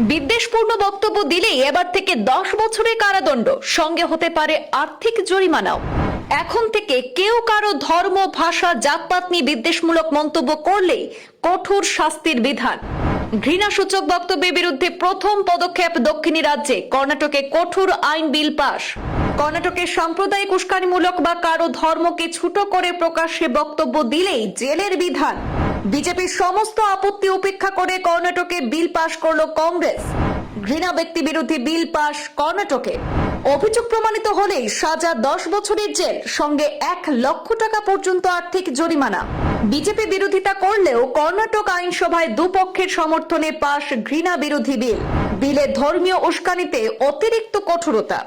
বিদ্বেষপূর্ণ বক্তব্য দিলেই এবার থেকে দশ বছরের কারাদণ্ড। সঙ্গে হতে পারে আর্থিক জরিমানাও। এখন থেকে কেউ কারও ধর্ম, ভাষা, জাতপাত নিয়ে বিদ্বেষমূলক মন্তব্য করলেই কঠোর শাস্তির বিধান। ঘৃণাসূচক বক্তব্যের বিরুদ্ধে প্রথম পদক্ষেপ দক্ষিণী রাজ্যে। কর্ণাটকে কঠোর আইন বিল পাশ কর্ণাটকে সাম্প্রদায়িক উস্কানিমূলক বা কারও ধর্মকে ছুটো করে প্রকাশ্যে বক্তব্য দিলেই জেলের বিধান। বিজেপির সমস্ত আপত্তি উপেক্ষা করে কর্ণাটকে বিল পাশ করল কংগ্রেস। ঘৃণা ব্যক্তি বিরোধী বিল পাশ কর্ণাটকে। অভিযোগ প্রমাণিত হলেই সাজা দশ বছরের জেল, সঙ্গে এক লক্ষ টাকা পর্যন্ত আর্থিক জরিমানা। বিজেপি বিরোধিতা করলেও কর্ণাটক আইনসভায় দুপক্ষের সমর্থনে পাশ ঘৃণা বিরোধী বিল। বিলে ধর্মীয় উস্কানিতে অতিরিক্ত কঠোরতা।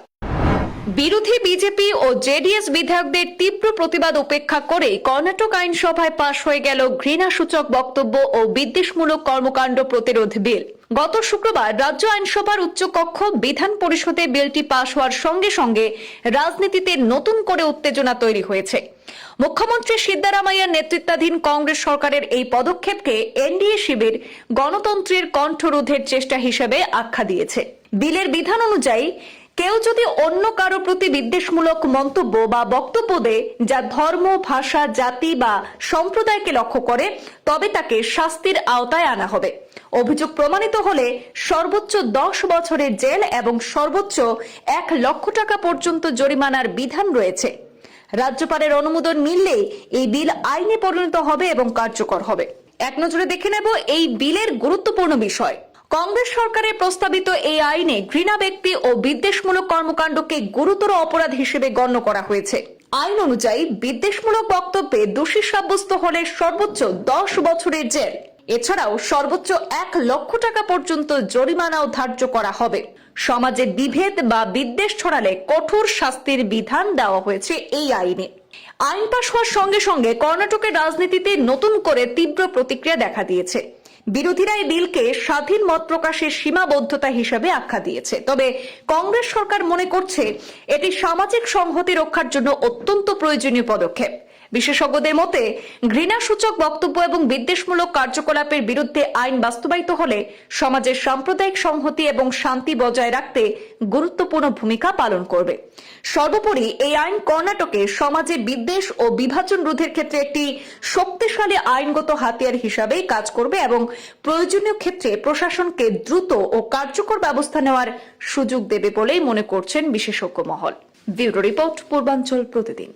বিরোধী বিজেপি ও জেডিএস বিধায়কদের তীব্র প্রতিবাদ উপেক্ষা করে কর্ণাটক আইনসভায় পাশ হয়ে গেল ঘৃণাসূচক বক্তব্য ও বিদ্বেষমূলক কর্মকাণ্ড প্রতিরোধ বিল। গত শুক্রবার রাজ্য আইনসভার উচ্চকক্ষ বিধান পরিষদে বিলটি পাশ হওয়ার সঙ্গে সঙ্গে রাজনীতিতে নতুন করে উত্তেজনা তৈরি হয়েছে। মুখ্যমন্ত্রী সিদ্দারামাইয়ার নেতৃত্বাধীন কংগ্রেস সরকারের এই পদক্ষেপকে এনডিএ শিবির গণতন্ত্রের কণ্ঠরোধের চেষ্টা হিসেবে আখ্যা দিয়েছে। বিলের বিধান অনুযায়ী কেউ যদি অন্য কারও প্রতি বিদ্বেষমূলক মন্তব্য বা বক্তব্য দেয় যা ধর্ম, ভাষা, জাতি বা সম্প্রদায়কে লক্ষ্য করে, তবে তাকে শাস্তির আওতায় আনা হবে। অভিযোগ প্রমাণিত হলে সর্বোচ্চ দশ বছরের জেল এবং সর্বোচ্চ এক লক্ষ টাকা পর্যন্ত জরিমানার বিধান রয়েছে। রাজ্যপালের অনুমোদন মিললে এই বিল আইনে পরিণত হবে এবং কার্যকর হবে। এক নজরে দেখে নেব এই বিলের গুরুত্বপূর্ণ বিষয়। কংগ্রেস সরকারের প্রস্তাবিত এই আইনে ঘৃণা ব্যক্তি ও বিদ্বেষমূলক কর্মকাণ্ডকে গুরুতর অপরাধ হিসেবে গণ্য করা হয়েছে। আইন অনুযায়ী বিদ্বেষমূলক বক্তব্যে দোষী সাব্যস্ত হলে সর্বোচ্চ দশ বছরের জেল। এছাড়াও সর্বোচ্চ এক লক্ষ টাকা পর্যন্ত জরিমানাও ধার্য করা হবে। সমাজে বিভেদ বা বিদ্বেষ ছড়ালে কঠোর শাস্তির বিধান দেওয়া হয়েছে এই আইনে। আইন পাশ হওয়ার সঙ্গে সঙ্গে কর্ণাটকের রাজনীতিতে নতুন করে তীব্র প্রতিক্রিয়া দেখা দিয়েছে। বিরোধীরা এই বিলকে স্বাধীন মত প্রকাশের সীমাবদ্ধতা হিসেবে আখ্যা দিয়েছে। তবে কংগ্রেস সরকার মনে করছে, এটি সামাজিক সংহতি রক্ষার জন্য অত্যন্ত প্রয়োজনীয় পদক্ষেপ। বিশেষজ্ঞদের মতে, ঘৃণাসূচক বক্তব্য এবং বিদ্বেষমূলক কার্যকলাপের বিরুদ্ধে আইন বাস্তবায়িত হলে সমাজের সাম্প্রদায়িক সংহতি এবং শান্তি বজায় রাখতে গুরুত্বপূর্ণ ভূমিকা পালন করবে। সর্বোপরি, এই আইন কর্ণাটকে সমাজে বিদ্বেষ ও বিভাজন রোধের ক্ষেত্রে একটি শক্তিশালী আইনগত হাতিয়ার হিসাবেই কাজ করবে এবং প্রয়োজনীয় ক্ষেত্রে প্রশাসনকে দ্রুত ও কার্যকর ব্যবস্থা নেওয়ার সুযোগ দেবে বলেই মনে করছেন বিশেষজ্ঞ মহল। ব্যুরো রিপোর্ট, পূর্বাঞ্চল প্রতিদিন।